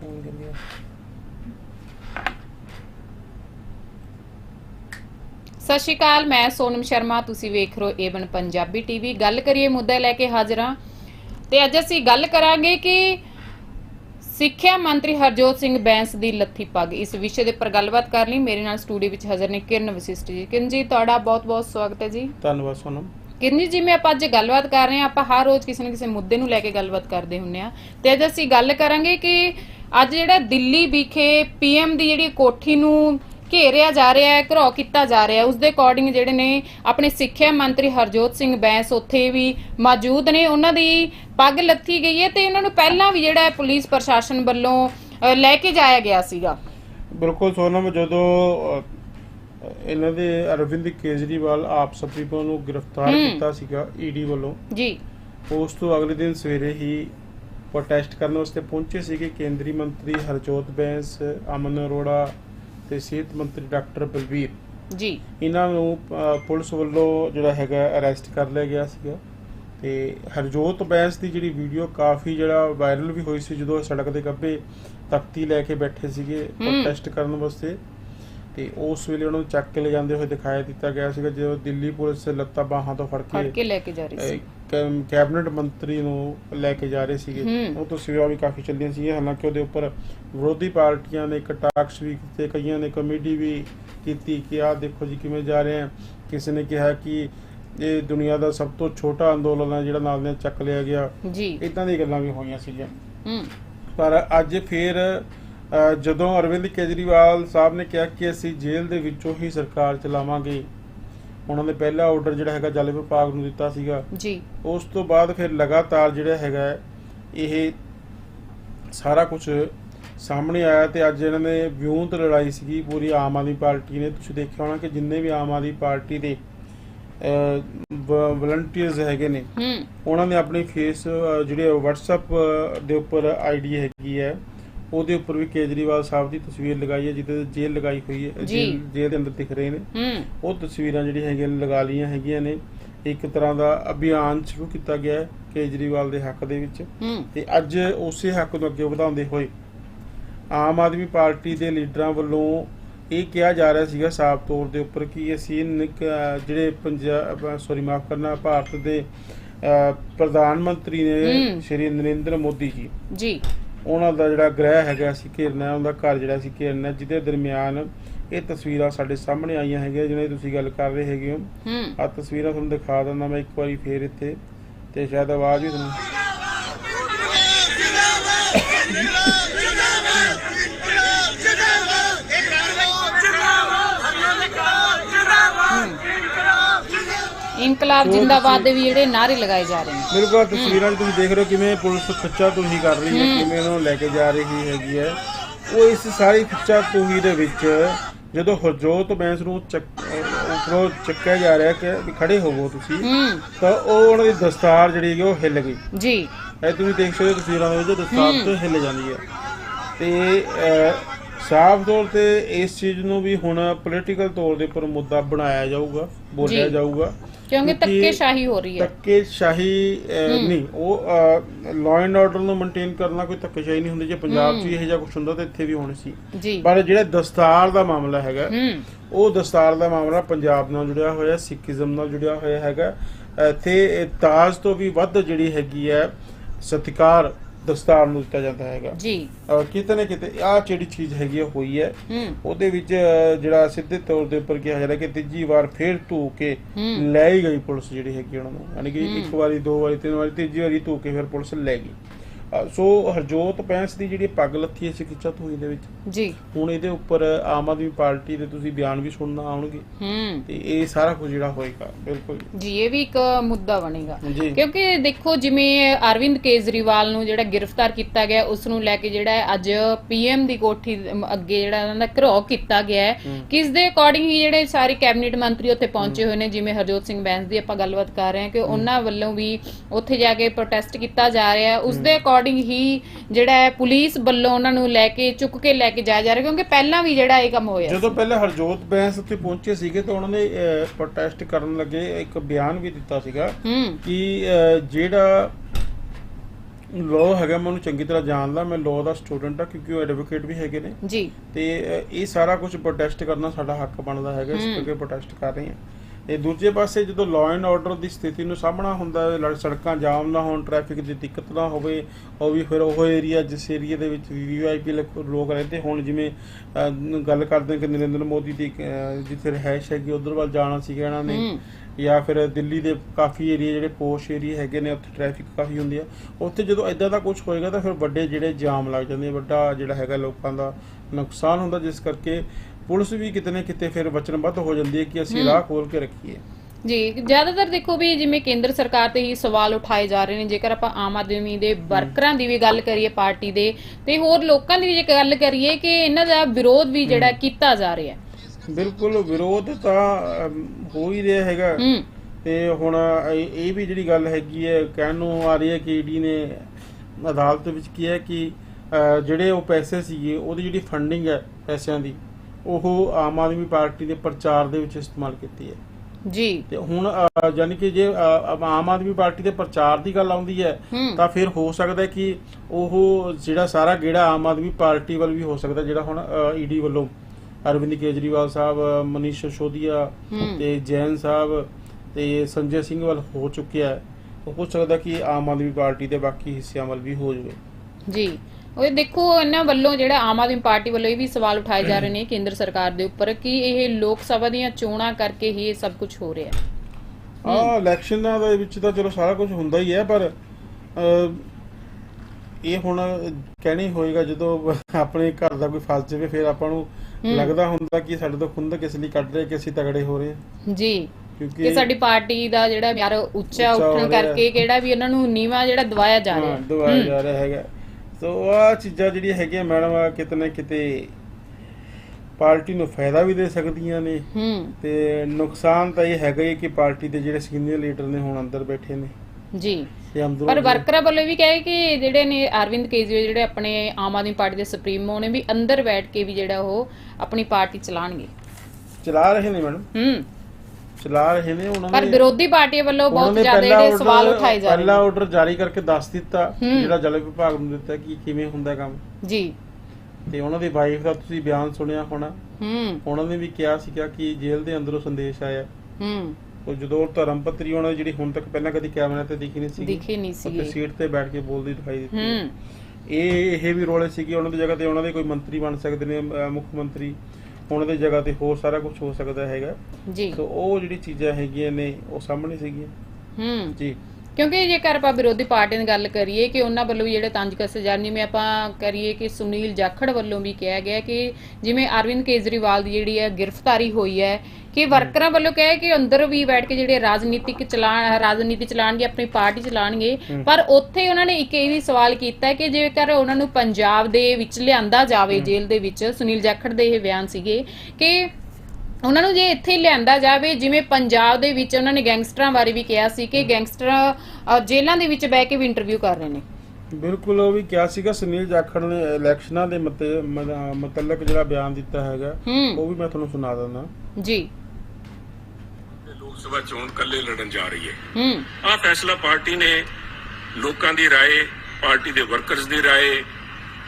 Phone ਕਰ ਲਿਆ ਸਤਿ ਸ਼੍ਰੀ ਅਕਾਲ ਮੈਂ ਸੋਨਮ ਸ਼ਰਮਾ ਤੁਸੀਂ ਵੇਖ ਰਹੇ ਹੋ ਏਵਨ ਪੰਜਾਬੀ ਟੀਵੀ ਗੱਲ ਕਰੀਏ ਮੁੱਦਾ ਲੈ ਕੇ ਹਾਜ਼ਰ। ਹਾਂ ਤੇ ਅੱਜ ਅਸੀਂ ਗੱਲ ਕਰਾਂਗੇ ਕਿ ਸਿੱਖਿਆ ਮੰਤਰੀ ਹਰਜੋਤ ਸਿੰਘ ਬੈਂਸ ਦੀ ਲੱਥੀ ਪੱਗ। ਇਸ ਵਿਸ਼ੇ ਦੇ ਉੱਪਰ ਗੱਲਬਾਤ ਕਰ ਲਈ। ਮੇਰੇ ਨਾਲ ਸਟੂਡੀਓ ਵਿੱਚ ਹਾਜ਼ਰ ਨੇ ਕਿਰਨ ਵਸਿਸ਼ਟ ਜੀ। ਕਿਰਨ ਜੀ ਤੁਹਾਡਾ ਬਹੁਤ-ਬਹੁਤ ਸਵਾਗਤ ਹੈ ਜੀ। ਧੰਨਵਾਦ ਸੋਨਮ। ਕਿਰਨ ਜਿਵੇਂ ਆਪਾਂ ਅੱਜ ਗੱਲਬਾਤ ਕਰ ਰਹੇ ਹਾਂ ਆਪਾਂ ਹਰ ਰੋਜ਼ ਕਿਸੇ ਨਾ ਕਿਸੇ ਮੁੱਦੇ ਨੂੰ ਲੈ ਕੇ ਗੱਲਬਾਤ ਕਰਦੇ ਹੁੰਨੇ ਆ ਤੇ ਅੱਜ ਅਸੀਂ ਗੱਲ ਕਰਾਂਗੇ ਕਿ ਅੱਜ ਜਿਹੜਾ ਦਿੱਲੀ ਵਿਖੇ ਪੀਐਮ ਦੀ ਜਿਹੜੀ ਕੋਠੀ ਨੂੰ ਘੇਰਿਆ ਜਾ ਰਿਹਾ ਹੈ ਘਰੋ ਕੀਤਾ ਜਾ ਰਿਹਾ ਹੈ ਉਸ ਦੇ ਅਕੋਰਡਿੰਗ ਜਿਹੜੇ ਨੇ ਆਪਣੇ ਸਿੱਖਿਆ ਮੰਤਰੀ ਹਰਜੋਤ ਸਿੰਘ ਬੈਂਸ ਉੱਥੇ ਵੀ ਮੌਜੂਦ ਨੇ। ਉਹਨਾਂ ਦੀ ਪੱਗ ਲੱਥੀ ਗਈ ਹੈ ਤੇ ਉਹਨਾਂ ਨੂੰ ਪਹਿਲਾਂ ਵੀ ਜਿਹੜਾ ਹੈ ਪੁਲਿਸ ਪ੍ਰਸ਼ਾਸਨ ਵੱਲੋਂ ਅ, ਲੈ ਕੇ ਜਾਇਆ ਗਿਆ ਸੀਗਾ। ਬਿਲਕੁਲ ਸੋਨਮ ਜਦੋਂ ਇਹਨਾਂ ਦੇ ਅਰਵਿੰਦ ਕੇਜਰੀਵਾਲ ਆਪ ਸਪਰੀਪੋ ਨੂੰ ਗ੍ਰਿਫਤਾਰ। ਕੀਤਾ ਸੀਗਾ ਈਡੀ ਵੱਲੋਂ। ਜੀ। ਉਸ ਤੋਂ ਅਗਲੇ ਦਿਨ ਸਵੇਰੇ ਹੀ ਪ੍ਰੋਟੈਸਟ ਕਰਨ ਵਾਸਤੇ ਪਹੁੰਚੇ ਸੀਗੇ ਕੇਂਦਰੀ ਮੰਤਰੀ ਹਰਜੋਤ ਬੈਂਸ ਅਮਨ ਅਰੋੜਾ ਤੇ ਸਿਹਤ ਮੰਤਰੀ ਡਾਕਟਰ ਬਲਬੀਰ। ਜੀ। ਇਹਨਾਂ ਨੂੰ ਪੁਲਿਸ ਵੱਲੋਂ ਜਿਹੜਾ ਹੈਗਾ ਅਰੈਸਟ ਕਰ ਲਿਆ ਗਿਆ ਸੀਗਾ ਤੇ ਹਰਜੋਤ ਬੈਂਸ ਦੀ ਜਿਹੜੀ ਵੀਡੀਓ ਕਾਫੀ ਜਿਹੜਾ ਵਾਇਰਲ ਵੀ ਹੋਈ ਸੀ ਜਦੋਂ ਸੜਕ ਦੇ ਗੱਬੇ ਤਖਤੀ ਲੈ ਕੇ ਬੈਠੇ ਸੀਗੇ ਪ੍ਰੋਟੈਸਟ ਕਰਨ ਵਾਸਤੇ। ਤੇ ਉਸ ਵੇਲੇ ਉਹਨਾਂ ਨੂੰ ਚੱਕ ਕੇ ਲੈ ਜਾਂਦੇ ਹੋਏ ਦਿਖਾਇਆ ਦਿੱਤਾ ਗਿਆ ਸੀਗਾ ਜਦੋਂ ਦਿੱਲੀ ਪੁਲਿਸ ਲੱਤਾਂ ਬਾਹਾਂ ਤੋਂ ਫੜ ਫੜ ਕੇ ਲੈ ਕੇ ਜਾ ਰਹੀ ਸੀ। ਕੈਬਨਿਟ ਮੰਤਰੀ ਨੂੰ ਲੈ ਕੇ ਜਾ ਰਹੇ ਸੀਗੇ। ਉਹ ਤਸਵੀਰਾਂ ਵੀ ਕਾਫੀ ਚੱਲੀਆਂ ਸੀ ਹਾਲਾਂਕਿ ਉਹਦੇ ਉੱਪਰ ਵਿਰੋਧੀ ਪਾਰਟੀਆਂ ਨੇ ਕਟਾਕਸ ਵੀ ਕੀਤੇ ਕਈਆਂ ਨੇ ਕਮੇਡੀ ਵੀ ਕੀਤੀ ਕਿ ਆਹ ਦੇਖੋ ਜੀ ਕਿਵੇਂ ਜਾ ਰਹੇ ਆ। ਕਿਸੇ ਨੇ ਕਿਹਾ ਕਿ ਇਹ ਦੁਨੀਆ ਦਾ ਸਭ ਤੋਂ ਛੋਟਾ ਅੰਦੋਲਨ ਹੈ ਜਿਹੜਾ ਨਾਲ ਨੇ ਚੱਕ ਲਿਆ ਗਿਆ। ਜੀ। ਇਦਾਂ ਦੀਆਂ ਗੱਲਾਂ ਵੀ ਹੋਈਆਂ ਸੀਗੀਆਂ। ਹੂੰ। ਪਰ ਅੱਜ ਫਿਰ ਜਦੋਂ ਅਰਵਿੰਦ ਕੇਜਰੀਵਾਲ ਸਾਹਿਬ ਨੇ ਕਿਹਾ ਕਿ ਅਸੀਂ ਜੇਲ੍ਹ ਦੇ ਵਿੱਚੋਂ ਹੀ ਸਰਕਾਰ ਚਲਾਵਾਂਗੇ ਉਹਨਾਂ ਨੇ ਪਹਿਲਾ ਆਰਡਰ ਜਿਹੜਾ ਹੈਗਾ ਜਲ ਵਿਭਾਗ ਨੂੰ ਦਿੱਤਾ ਸੀਗਾ। ਜੀ। ਉਸ ਤੋਂ ਬਾਅਦ ਫਿਰ ਲਗਾਤਾਰ ਜਿਹੜਾ ਹੈਗਾ ਇਹ ਸਾਰਾ ਕੁਝ ਸਾਹਮਣੇ ਆਇਆ ਤੇ ਅੱਜ ਇਹਨਾਂ ਨੇ ਵਿਉਂਤ ਲੜਾਈ ਸੀਗੀ ਪੂਰੀ ਆਮ ਆਦਮੀ ਪਾਰਟੀ ਨੇ। ਤੁਸੀਂ ਦੇਖਿਆ ਹੋਣਾ ਕਿ ਜਿੰਨੇ ਵੀ ਆਮ ਆਦਮੀ ਪਾਰਟੀ ਦੇ ਵਲੰਟੀਅਰਸ ਹੈਗੇ ਨੇ ਹੂੰ। ਉਹਨਾਂ ਨੇ ਆਪਣੀ ਫੇਸ ਜਿਹੜੇ WhatsApp ਦੇ ਉੱਪਰ ਆਈਡੀ ਹੈਗੀ ਹੈ। ਉਹਦੇ ਉੱਪਰ ਵੀ ਕੇਜਰੀਵਾਲ ਸਾਹਿਬ ਦੀ ਤਸਵੀਰ ਲਗਾਈ ਹੈ ਜਿਹਦੇ ਤੇ ਜੇਲ੍ਹ ਲਗਾਈ ਹੋਈ ਹੈ। ਜੇਲ੍ਹ ਦੇ ਅੰਦਰ ਦਿਖ ਰਹੇ ਨੇ। ਉਹ ਤਸਵੀਰਾਂ ਜਿਹੜੀਆਂ ਹੈਗੀਆਂ ਲਗਾ ਲਈਆਂ ਹੈਗੀਆਂ ਨੇ। ਇੱਕ ਤਰ੍ਹਾਂ ਦਾ ਅਭਿਆਨ ਸ਼ੁਰੂ ਕੀਤਾ ਗਿਆ ਹੈ ਕੇਜਰੀਵਾਲ ਦੇ ਹੱਕ ਦੇ ਵਿੱਚ। ਤੇ ਅੱਜ ਉਸੇ ਹੱਕ ਨੂੰ ਅੱਗੇ ਵਧਾਉਂਦੇ ਹੋਏ ਆਮ ਆਦਮੀ ਪਾਰਟੀ ਦੇ ਲੀਡਰਾਂ ਵੱਲੋਂ ਇਹ ਕਿਹਾ ਜਾ ਰਿਹਾ ਸੀਗਾ ਸਾਫ਼ ਤੌਰ ਦੇ ਉੱਪਰ ਕਿ ਅਸੀਂ ਜਿਹੜੇ ਪੰਜਾਬ ਸੌਰੀ ਮਾਫ ਕਰਨਾ ਭਾਰਤ ਦੇ ਪ੍ਰਧਾਨ ਮੰਤਰੀ ਨੇ। ਸ਼੍ਰੀ ਨਰਿੰਦਰ ਮੋਦੀ ਜੀ ਜੀ। ਉਹਨਾਂ ਦਾ ਜਿਹੜਾ ਗ੍ਰਹਿ ਹੈਗਾ ਸੀ ਘੇਰਨਾ ਉਹਨਾਂ ਦਾ ਘਰ ਜਿਹੜਾ ਸੀ ਘੇਰਨਾ ਜਿਹਦੇ ਦਰਮਿਆਨ ਇਹ ਤਸਵੀਰਾਂ ਸਾਡੇ ਸਾਹਮਣੇ ਆਈਆਂ ਹੈਗੀਆਂ ਜਿਹਨਾਂ ਦੀ ਤੁਸੀਂ ਗੱਲ ਕਰ ਰਹੇ ਹੈਗੇ ਹੋ। ਹੂੰ। ਆ ਤਸਵੀਰਾਂ ਤੁਹਾਨੂੰ ਦਿਖਾ ਦਿੰਦਾ ਮੈਂ ਇੱਕ ਵਾਰੀ ਫੇਰ ਇੱਥੇ ਤੇ ਸ਼ਾਇਦ ਆਵਾਜ਼ ਵੀ ਤੁਹਾਨੂੰ ਇਨਕਲਾਬ ਜਿੰਦਾਬਾਦ ਦੇ ਵੀ ਜਿਹੜੇ ਨਾਰੇ ਲਗਾਏ ਜਾ ਰਹੇ ਨੇ। ਬਿਲਕੁਲ ਤਸਵੀਰਾਂ 'ਚ ਤੁਸੀਂ ਦੇਖ ਰਹੇ ਹੋ ਕਿਵੇਂ ਪੁਲਿਸ ਖੱਚਾ ਤੁਹੀ ਕਰ ਰਹੀ ਹੈ ਕਿਵੇਂ ਉਹਨਾਂ ਨੂੰ ਲੈ ਕੇ ਜਾ ਰਹੀ ਹੈਗੀ ਹੈ। ਉਹ ਇਸ ਸਾਰੀ ਖੱਚਾ ਤੁਹੀ ਦੇ ਵਿੱਚ ਜਦੋਂ ਹਰਜੋਤ ਬੈਂਸ ਨੂੰ ਉੱਪਰੋਂ ਚੱਕਿਆ ਜਾ ਰਿਹਾ ਕਿ ਵੀ ਖੜੇ ਹੋਵੋ ਤੁਸੀਂ ਤਾਂ ਉਹ ਉਹਨਾਂ ਦੀ ਦਸਤਾਰ ਜਿਹੜੀ ਹੈਗੀ ਉਹ ਹਿੱਲ ਗਈ। ਜੀ। ਇਹ ਤੁਸੀਂ ਦੇਖ ਸਕਦੇ ਹੋ ਤਸਵੀਰਾਂ ਦੇ ਵਿੱਚ ਦਸਤਾਰ ਤੋਂ ਹਿੱਲ ਜਾਂਦੀ ਹੈ। ਤੇ ਸਾਫ਼ ਤੌਰ ਤੇ ਇਸ ਚੀਜ਼ ਨੂੰ ਵੀ ਹੁਣ ਪੋਲੀਟੀਕਲ ਤੌਰ ਦੇ ਉੱਪਰ ਮੁੱਦਾ ਬਣਾਇਆ ਜਾਊਗਾ ਬੋਲਿਆ। ਜਾਊਗਾ। ਕਿਉਂਕਿ ਧੱਕੇਸ਼ਾਹੀ ਹੋ ਰਹੀ ਹੈ। ਧੱਕੇ ਸ਼ਾਹੀ ਨਹੀਂ ਉਹ ਲਾਅ ਐਂਡ ਆਰਡਰ ਨੂੰ ਮੇਨਟੇਨ ਕਰਨਾ ਕੋਈ ਧੱਕੇਸ਼ਾਹੀ ਨਹੀਂ ਹੁੰਦੀ ਜੇ ਪੰਜਾਬ 'ਚ ਇਹੋ ਜਿਹਾ ਕੁਝ ਹੁੰਦਾ ਤਾਂ ਇੱਥੇ ਵੀ ਹੋਣੀ ਸੀ। ਪਰ ਜਿਹੜਾ ਦਸਤਾਰ ਦਾ ਮਾਮਲਾ ਹੈਗਾ ਉਹ ਦਸਤਾਰ ਦਾ ਮਾਮਲਾ ਪੰਜਾਬ ਨਾਲ ਜੁੜਿਆ ਹੋਇਆ ਸਿੱਖੀਜ਼ਮ ਨਾਲ ਜੁੜਿਆ ਹੋਇਆ ਹੈਗਾ। ਇੱਥੇ ਤਾਜ ਤੋਂ ਵੀ ਵੱਧ ਜਿਹੜੀ ਹੈਗੀ ਹੈ ਸਤਿਕਾਰ ਦਸਤਾਰ ਨੂੰ ਦਿੱਤਾ ਜਾਂਦਾ ਹੈਗਾ। ਜੀ। ਕਿਤੇ ਨਾ ਕਿਤੇ ਆਹ ਜਿਹੜੀ ਚੀਜ਼ ਹੈਗੀ ਹੋਈ ਹੈ। ਉਹਦੇ ਵਿੱਚ ਜਿਹੜਾ ਸਿੱਧੇ ਤੌਰ ਦੇ ਉੱਪਰ ਕਿਹਾ ਜਾ ਰਿਹਾ ਕਿ ਤੀਜੀ ਵਾਰ ਫੇਰ ਧੂ ਕੇ। ਲੈ ਗਈ ਪੁਲਿਸ ਜਿਹੜੀ ਹੈਗੀ ਉਹਨਾਂ ਨੂੰ। ਯਾਨੀ ਕਿ ਇੱਕ ਵਾਰੀ ਦੋ ਵਾਰੀ ਤਿੰਨ ਵਾਰੀ ਤੀਜੀ ਵਾਰੀ ਧੂ ਕੇ ਫਿਰ ਪੁਲਿਸ ਲੈ ਗਈ। ਸੋ ਹਰਜੋਤ ਪੈਂਸ ਦੀ ਜਿਹੜੀ ਪੱਗ ਲੱਥੀ ਹੈ ਸਿੱਖਿਆ ਹੋਈ ਦੇ ਵਿੱਚ? ਜੀ। ਹੁਣ ਇਹਦੇ ਉੱਪਰ ਆਮ ਆਦਮੀ ਪਾਰਟੀ ਦੇ ਤੁਸੀਂ ਬਿਆਨ ਵੀ ਸੁਣਨਾ ਆਉਣਗੇ। ਹੂੰ। ਤੇ ਇਹ ਸਾਰਾ ਕੁਝ ਜਿਹੜਾ ਹੋਏਗਾ ਬਿਲਕੁਲ। ਜੀ ਇਹ ਵੀ ਇੱਕ ਮੁੱਦਾ ਬਣੇਗਾ। ਕਿਉਂਕਿ ਦੇਖੋ ਜਿਵੇਂ ਅਰਵਿੰਦ ਕੇਜਰੀਵਾਲ ਨੂੰ ਜਿਹੜਾ ਗ੍ਰਿਫਤਾਰ ਕੀਤਾ ਗਿਆ ਉਸ ਨੂੰ ਲੈ ਕੇ ਜਿਹੜਾ ਅੱਜ ਪੀਐਮ ਦੀ ਕੋਠੀ ਅੱਗੇ ਜਿਹੜਾ ਉਹਨਾਂ ਦਾ ਘਰੋ ਕੀਤਾ ਗਿਆ ਹੈ। ਕਿਸ ਦੇ ਅਕੋਰਡਿੰਗ ਜਿਹੜੇ ਸਾਰੇ ਕੈਬਨਿਟ ਮੰਤਰੀ ਉੱਥੇ ਪਹੁੰਚੇ ਹੋਏ ਨੇ ਜਿਵੇਂ ਹਰਜੋਤ ਸਿੰਘ ਬੈਂਸ ਦੀ ਆਪਾਂ ਗੱਲਬਾਤ ਕਰ ਰਹੇ ਹਾਂ ਕਿ ਉਹਨਾਂ ਵੱਲੋਂ ਵੀ ਉੱਥੇ ਜਾ ਕੇ ਪ੍ਰੋਟੈਸਟ ਕੀਤਾ ਜਾ ਰਿਹਾ ਹੈ। ਉਸ ਦੇ ਅਕੋਰਡਿੰਗ ਹੀ ਜਿਹੜਾ ਹੈ ਪੁਲਿਸ ਵੱਲੋਂ ਉਹਨਾਂ ਨੂੰ ਲੈ ਕੇ ਚੁੱਕ ਕੇ ਲੈ ਕੇ ਜਾਇਆ ਜਾ ਰਿਹਾ ਕਿਉਂਕਿ ਪਹਿਲਾਂ ਵੀ ਜਿਹੜਾ ਇਹ ਕੰਮ ਹੋਇਆ ਜਦੋਂ ਪਹਿਲੇ ਹਰਜੋਤ ਬੈਂਸ ਉੱਤੇ ਪਹੁੰਚੇ ਸੀਗੇ ਤਾਂ ਉਹਨਾਂ ਨੇ ਪ੍ਰੋਟੈਸਟ ਕਰਨ ਲੱਗੇ ਇੱਕ ਬਿਆਨ ਵੀ ਦਿੱਤਾ ਸੀਗਾ ਕਿ ਜਿਹੜਾ ਲਾਅ ਹੈਗਾ ਮੈਂ ਉਹਨੂੰ ਚੰਗੀ ਤਰ੍ਹਾਂ ਜਾਣਦਾ ਮੈਂ ਲਾਅ ਦਾ ਸਟੂਡੈਂਟ ਆ ਕਿਉਂਕਿ ਉਹ ਐਡਵੋਕੇਟ ਵੀ ਹੈਗੇ ਨੇ। ਜੀ। ਤੇ ਇਹ ਸਾਰਾ ਕੁਝ ਪ੍ਰੋਟੈਸਟ ਕਰਨਾ ਸਾਡਾ ਹੱਕ ਬਣਦਾ ਹੈਗਾ ਇਸ। ਕਰਕੇ ਪ੍ਰੋਟੈਸਟ ਕਰ ਰਹੇ ਹਾਂ। ਇਹ ਦੂਜੇ ਪਾਸੇ ਜਦੋਂ ਲਾਅ ਐਂਡ ਆਰਡਰ ਦੀ ਸਥਿਤੀ ਨੂੰ ਸਾਹਮਣਾ ਹੁੰਦਾ ਹੈ ਸੜਕਾਂ ਜਾਮ ਨਾ ਹੋਣ ਟ੍ਰੈਫਿਕ ਦੀ ਦਿੱਕਤ ਨਾ ਹੋਵੇ ਉਹ ਵੀ ਫਿਰ ਉਹ ਏਰੀਆ ਜਿਸ ਏਰੀਆ ਦੇ ਵਿੱਚ ਵੀਵੀਆਈਪੀ ਲੋਕ ਰਹਿੰਦੇ ਹੋਣ ਜਿਵੇਂ ਗੱਲ ਕਰਦੇ ਕਿ ਨਰਿੰਦਰ ਮੋਦੀ ਦੀ ਜਿੱਥੇ ਰਹਿਸ਼ ਹੈਗੀ ਉਧਰ ਵੱਲ ਜਾਣਾ ਸੀ ਇਹਨਾਂ ਨੇ ਜਾਂ ਫਿਰ ਦਿੱਲੀ ਦੇ ਕਾਫੀ ਏਰੀਆ ਜਿਹੜੇ ਪੋਸ਼ ਏਰੀਆ ਹੈਗੇ ਨੇ ਉੱਥੇ ਟ੍ਰੈਫਿਕ ਕਾਫੀ ਹੁੰਦੀ ਆ। ਉੱਥੇ ਜਦੋਂ ਐਦਾਂ ਦਾ ਕੁਝ ਹੋਏਗਾ ਤਾਂ ਫਿਰ ਵੱਡੇ ਜਿਹੜੇ ਜਾਮ ਲੱਗ ਜਾਂਦੇ ਵੱਡਾ ਜਿਹੜਾ ਹੈਗਾ ਲੋਕਾਂ ਦਾ ਨੁਕਸਾਨ ਹੁੰਦਾ ਜਿਸ ਕਰਕੇ ਪੁਲਿਸ ਵੀ ਕਿਤੇ ਨਾ ਕਿਤੇ ਫਿਰ ਵਚਨਬੱਧ ਹੋ ਜਾਂਦੀ ਹੈ ਕਿ ਅਸੀਂ। ਰਾਹ ਖੋਲ ਕੇ ਰੱਖੀਏ। ਜੀ ਜ਼ਿਆਦਾਤਰ ਦੇਖੋ ਵੀ ਜਿਵੇਂ ਕੇਂਦਰ ਸਰਕਾਰ ਤੇ ਹੀ ਸਵਾਲ ਉਠਾਏ ਜਾ ਰਹੇ ਨੇ ਜੇਕਰ ਆਪਾਂ ਆਮ ਆਦਮੀ ਦੇ ਵਰਕਰਾਂ ਦੀ ਵੀ ਗੱਲ ਕਰੀਏ ਪਾਰਟੀ ਦੇ ਤੇ ਹੋਰ ਲੋਕਾਂ ਦੀ ਵੀ ਜੇ ਗੱਲ ਕਰੀਏ ਕਿ ਇਹਨਾਂ ਦਾ ਵਿਰੋਧ ਵੀ ਜਿਹੜਾ ਕੀਤਾ ਜਾ ਰਿਹਾ ਬਿਲਕੁਲ ਵਿਰੋਧ ਤਾਂ ਹੋ ਹੀ ਰਿਹਾ ਹੈਗਾ। ਤੇ ਹੁਣ ਇਹ ਵੀ ਜਿਹੜੀ ਗੱਲ ਹੈਗੀ ਹੈ ਕਹਿਣ ਨੂੰ ਆ ਰਹੀ ਹੈ ਕਿ ਈਡੀ ਨੇ ਅਦਾਲਤ ਵਿੱਚ ਕੀ ਹੈ ਕਿ ਜਿਹੜੇ ਉਹ ਪੈਸੇ ਸੀਗੇ ਉਹਦੀ ਜਿਹੜੀ ਫੰਡਿੰਗ ਹੈ ਪੈਸਿਆਂ ਦੀ ਉਹ ਆਮ ਆਦਮੀ ਪਾਰਟੀ ਦੇ ਪ੍ਰਚਾਰ ਦੇ ਵਿੱਚ ਇਸਤੇਮਾਲ ਕੀਤੀ ਹੈ। ਜੀ। ਤੇ ਹੁਣ ਯਾਨੀ ਕਿ ਜੇ ਆਮ ਆਦਮੀ ਪਾਰਟੀ ਦੇ ਪ੍ਰਚਾਰ ਦੀ ਗੱਲ ਆਉਂਦੀ ਹੈ ਤਾਂ ਫਿਰ ਹੋ ਸਕਦਾ ਹੈ ਕਿ ਉਹ ਜਿਹੜਾ ਸਾਰਾ ਗੇੜਾ ਆਮ ਆਦਮੀ ਪਾਰਟੀ ਵੱਲ ਵੀ ਹੋ ਸਕਦਾ ਜਿਹੜਾ ਹੁਣ ਈਡੀ ਵੱਲੋਂ ਅਰਵਿੰਦ ਕੇਜਰੀਵਾਲ ਸਾਹਿਬ ਮਨੀਸ਼ ਸਿਸੋਦੀਆ ਹੂੰ। ਤੇ ਜੈਨ ਸਾਹਿਬ ਤੇ ਸੰਜੇ ਸਿੰਘ ਵੱਲ ਹੋ ਚੁੱਕਿਆ ਹੈ ਉਹ ਹੋ ਸਕਦਾ ਕਿ ਆਮ ਆਦਮੀ ਪਾਰਟੀ ਦੇ ਬਾਕੀ ਹਿੱਸਿਆਂ ਵੱਲ ਵੀ ਹੋ ਜਾਵੇ। ਜੀ। ਉਹ ਦੇਖੋ ਇਹਨਾਂ ਵੱਲੋਂ ਜਿਹੜਾ ਆਮ ਆਦਮੀ ਪਾਰਟੀ ਵੱਲੋਂ ਇਹ ਵੀ ਸਵਾਲ ਉਠਾਏ ਜਾ ਰਹੇ ਨੇ ਕੇਂਦਰ ਸਰਕਾਰ ਦੇ ਉੱਪਰ ਕਿ ਇਹ ਲੋਕ ਸਭਾ ਦੀਆਂ ਚੋਣਾਂ ਕਰਕੇ ਹੀ ਇਹ ਸਭ ਕੁਝ ਹੋ ਰਿਹਾ ਹੈ ਆ ਇਲੈਕਸ਼ਨਾਂ ਦੇ ਵਿੱਚ ਤਾਂ ਚਲੋ ਸਾਰਾ ਕੁਝ ਹੁੰਦਾ ਹੀ ਹੈ ਪਰ ਇਹ ਹੁਣ ਕਹਿਣੀ ਹੋਏਗਾ ਜਦੋਂ ਆਪਣੇ ਘਰ ਦਾ ਕੋਈ ਫਸ ਜਾਵੇ ਫਿਰ ਆਪਾਂ ਨੂੰ। ਲੱਗਦਾ ਹੁੰਦਾ ਕਿ ਸਾਡੇ ਤੋਂ ਖੁੰਦਕ ਇਸ ਲਈ ਕੱਢ ਰਹੇ ਕਿ ਅਸੀਂ ਤਗੜੇ ਹੋ ਰਹੇ। ਜੀ ਕਿਉਂਕਿ ਕਿ ਸਾਡੀ ਪਾਰਟੀ ਦਾ ਜਿਹੜਾ ਯਾਰ ਉੱਚਾ ਉੱਠਣ। ਕਰਕੇ ਕਿਹੜਾ ਵੀ ਇਹਨਾਂ ਨੂੰ ਨੀਵਾ ਜਿਹੜਾ ਦਵਾਇਆ ਜਾ ਰਿਹਾ। ਦਵਾਇਆ। ਜਾ ਰਿਹਾ ਹੈਗਾ ਸੋ ਆ ਚੀਜ਼ਾਂ ਜਿਹੜੀਆਂ ਹੈਗੀਆਂ ਮੈਡਮ ਆ ਕਿਤੇ ਨਾ ਕਿਤੇ ਪਾਰਟੀ ਨੂੰ ਫਾਇਦਾ ਵੀ ਦੇ ਸਕਦੀਆਂ ਨੇ। ਹੂੰ। ਤੇ ਨੁਕਸਾਨ ਤਾਂ ਇਹ ਹੈਗਾ ਹੀ ਕਿ ਪਾਰਟੀ ਦੇ ਜਿਹੜੇ ਸੀਨੀਅਰ ਲੀਡਰ ਨੇ ਹੁਣ ਅੰਦਰ ਬੈਠੇ ਨੇ। ਜੀ। ਪਰ ਵਰਕਰਾਂ ਵੱਲੋਂ ਵੀ ਕਹੇ ਕਿ ਜਿਹੜੇ ਨੇ ਅਰਵਿੰਦ ਕੇਜਰੀਵਾਲ ਜਿਹੜੇ ਆਪਣੇ ਆਮ ਆਦਮੀ ਪਾਰਟੀ ਦੇ ਸੁਪਰੀਮੋ ਨੇ ਵੀ ਅੰਦਰ ਬੈਠ ਕੇ ਵੀ ਜਿਹੜਾ ਉਹ ਆਪਣੀ ਪਾਰਟੀ ਚਲਾਣਗੇ। ਚਲਾ ਰਹੇ ਨੇ ਮੈਡਮ। ਹੂੰ। ਚਲਾ ਰਹੇ ਨੇ ਉਹਨਾਂ ਪਰ ਵਿਰੋਧੀ ਪਾਰਟੀ ਵੱਲੋਂ ਬਹੁਤ ਜ਼ਿਆਦਾ ਜਿਹੜੇ ਸਵਾਲ ਉਠਾਏ ਜਾ ਰਹੇ ਪਹਿਲਾ ਆਰਡਰ ਜਾਰੀ ਕਰਕੇ ਦੱਸ ਦਿੱਤਾ। ਜਿਹੜਾ ਜਲ ਵਿਭਾਗ ਨੂੰ ਦਿੱਤਾ ਕਿ ਕਿਵੇਂ ਹੁੰਦਾ ਕੰਮ। ਜੀ। ਤੇ ਉਹਨਾਂ ਦੀ ਵਾਈਫ ਦਾ ਤੁਸੀਂ ਬਿਆਨ ਸੁਣਿਆ ਹੋਣਾ। ਹੂੰ। ਉਹਨਾਂ ਨੇ ਵੀ ਕਿਹਾ ਸੀਗਾ ਕਿ ਜੇਲ੍ਹ ਦੇ ਅੰਦਰੋਂ ਸੰਦੇਸ਼ ਆਇਆ। ਹੂੰ। ਉਹ ਜਦੋਂ ਧਰਮ ਪਤਰੀ ਉਹਨਾਂ ਜਿਹੜੀ ਹੁਣ ਤੱਕ ਪਹਿਲਾਂ ਕਦੀ ਕੈਮਰੇ ਤੇ ਦਿਖੀ ਨਹੀਂ ਸੀ ਦਿਖੇ ਨਹੀਂ ਉੱਥੇ ਸੀਗੇ। ਸੀਟ ਤੇ ਬੈਠ ਕੇ ਬੋਲਦੀ ਦਿਖਾਈ ਦਿੱਤੀ। ਹੂੰ। ਇਹ ਇਹ ਵੀ ਰੋਲੇ ਸੀਗੇ ਉਹਨਾਂ ਦੀ ਜਗ੍ਹਾ ਤੇ ਉਹਨਾਂ ਦੇ ਕੋਈ ਮੰਤਰੀ ਬਣ ਸਕਦੇ ਨੇ ਮੁੱਖ ਮੰਤਰੀ। ਉਹਨਾਂ ਦੀ ਜਗ੍ਹਾ ਤੇ ਹੋਰ ਸਾਰਾ ਕੁਝ ਹੋ ਸਕਦਾ ਹੈਗਾ। ਜੀ। ਸੋ ਉਹ ਜਿਹੜੀ ਚੀਜ਼ਾਂ ਹੈਗੀਆਂ ਨੇ ਉਹ ਸਾਹਮਣੇ ਸੀਗੀਆਂ। ਹੂੰ। ਜੀ। ਕਿਉਂਕਿ ਜੇਕਰ ਆਪਾਂ ਵਿਰੋਧੀ ਪਾਰਟੀਆਂ ਦੀ ਗੱਲ ਕਰੀਏ ਕਿ ਉਹਨਾਂ ਵੱਲੋਂ ਵੀ ਜਿਹੜੇ ਤੰਜ ਕੱਸੇ ਜਾ ਜਿਵੇਂ ਆਪਾਂ ਕਰੀਏ ਕਿ ਸੁਨੀਲ ਜਾਖੜ ਵੱਲੋਂ ਵੀ ਕਿਹਾ ਗਿਆ ਕਿ ਜਿਵੇਂ ਅਰਵਿੰਦ ਕੇਜਰੀਵਾਲ ਦੀ ਜਿਹੜੀ ਹੈ ਗ੍ਰਿਫਤਾਰੀ ਹੋਈ ਹੈ ਕਿ ਵਰਕਰਾਂ ਵੱਲੋਂ ਕਿਹਾ ਕਿ ਅੰਦਰ ਵੀ ਬੈਠ ਕੇ ਜਿਹੜੇ ਰਾਜਨੀਤਿਕ ਚਲਾਣ ਰਾਜਨੀਤੀ ਚਲਾਣਗੇ ਆਪਣੀ ਪਾਰਟੀ ਚਲਾਣਗੇ ਪਰ ਉੱਥੇ ਉਹਨਾਂ ਨੇ ਇੱਕ ਇਹ ਵੀ ਸਵਾਲ ਕੀਤਾ ਕਿ ਜੇਕਰ ਉਹਨਾਂ ਨੂੰ ਪੰਜਾਬ ਦੇ ਵਿੱਚ ਲਿਆਂਦਾ ਜਾਵੇ ਜੇਲ੍ਹ ਦੇ ਵਿੱਚ ਸੁਨੀਲ ਜਾਖੜ ਦੇ ਇਹ ਬਿਆਨ ਸੀਗੇ ਕਿ ਉਹਨਾਂ ਨੂੰ ਜੇ ਇੱਥੇ ਲਿਆਂਦਾ ਜਾਵੇ ਜਿਵੇਂ ਪੰਜਾਬ ਦੇ ਵਿੱਚ ਉਹਨਾਂ ਨੇ ਗੈਂਗਸਟਰਾਂ ਬਾਰੇ ਵੀ ਕਿਹਾ ਸੀ ਕਿ ਗੈਂਗਸਟਰ ਜੇਲ੍ਹਾਂ ਦੇ ਵਿੱਚ ਬਹਿ ਕੇ ਵੀ ਇੰਟਰਵਿਊ ਕਰ ਰਹੇ ਨੇ। ਬਿਲਕੁਲ ਉਹ ਵੀ ਕਿਹਾ ਸੀਗਾ ਸੁਨੀਲ ਜਾਖੜ ਨੇ ਇਲੈਕਸ਼ਨਾਂ ਦੇ ਮਤਲਬ ਜਿਹੜਾ ਬਿਆਨ ਦਿੱਤਾ ਹੈਗਾ ਉਹ ਵੀ ਮੈਂ ਤੁਹਾਨੂੰ ਸੁਣਾ ਦਿੰਦਾ। ਜੀ। ਲੋਕ ਸਭਾ ਚੋਣ ਕੱਲੇ ਲੜਨ ਜਾ ਰਹੀ ਹੈ। ਆ ਫੈਸਲਾ ਪਾਰਟੀ ਨੇ ਲੋਕਾਂ ਦੀ ਰਾਏ ਪਾਰਟੀ ਦੇ ਵਰਕਰਸ ਦੀ ਰਾਏ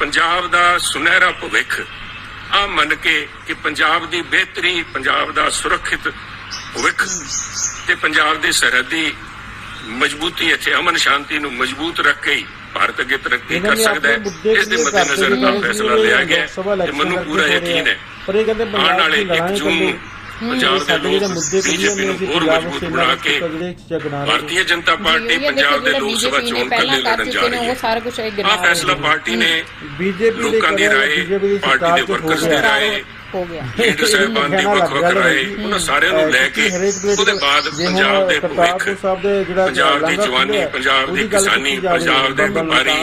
ਪੰਜਾਬ ਦਾ ਸੁਨਹਿਰਾ ਭਵਿੱਖ ਆ ਮੰਨ ਕੇ ਕਿ ਪੰਜਾਬ ਦੀ ਬਿਹਤਰੀ ਪੰਜਾਬ ਦਾ ਸੁਰੱਖਿਅਤ ਭਵਿੱਖ ਤੇ ਪੰਜਾਬ ਦੀ ਸਰਹੱਦੀ ਮਜ਼ਬੂਤੀ ਇੱਥੇ ਅਮਨ ਸ਼ਾਂਤੀ ਨੂੰ ਮਜ਼ਬੂਤ ਰੱਖ ਕੇ ਭਾਰਤ ਅੱਗੇ ਤਰੱਕੀ ਕਰ ਸਕਦਾ ਹੈ। ਇਸ ਦੇ ਮੱਦੇਨਜ਼ਰ ਨੇ ਫੈਸਲਾ ਲਿਆ ਗਿਆ ਤੇ ਮੈਨੂੰ ਪੂਰਾ ਯਕੀਨ ਹੈ। ਪਰ ਇਹ ਕਹਿੰਦੇ ਆਉਣ ਵਾਲੇ ਦੀ ਲੜਾਈ 1 ਜੂਨ ਪੰਜਾਬ ਦੇ ਲੋਕ ਬੀਜੇਪੀ ਨੂੰ ਹੋਰ ਮਜ਼ਬੂਤ ਬਣਾ ਕੇ ਭਾਰਤੀ ਜਨਤਾ ਪਾਰਟੀ ਪੰਜਾਬ ਦੇ ਲੋਕ ਸਭਾ ਚੋਣ ਕੱਲੇ ਲੜਨ ਜਾ ਰਹੀ ਹੈ। ਸਾਰਾ ਕੁਝ ਇਹ ਆਹ ਫੈਸਲਾ ਪਾਰਟੀ ਨੇ ਬੀਜੇਪੀ ਦੇ ਲੋਕਾਂ ਦੀ ਰਾਏ ਬੀਜੇਪੀ ਦੀ ਪਾਰਟੀ ਸਰਕਾਰ ਦੇ ਵਰਕਰਸ ਦੀ ਰਾਏ ਹੋ ਗਿਆ। ਲੀਡਰ ਸਾਹਿਬਾਨ ਦੀ ਵੱਖ ਵੱਖ ਰਾਏ ਉਹਨਾਂ ਸਾਰਿਆਂ ਨੂੰ ਲੈ ਕੇ ਉਹਦੇ ਬਾਅਦ ਪੰਜਾਬ ਦੇ ਭਵਿੱਖ ਸਾਹਿਬ ਦੇ ਜਿਹੜਾ ਪੰਜਾਬ ਦੀ ਜਵਾਨੀ ਪੰਜਾਬ ਦੀ ਕਿਸਾਨੀ ਪੰਜਾਬ ਦੇ ਵਪਾਰੀ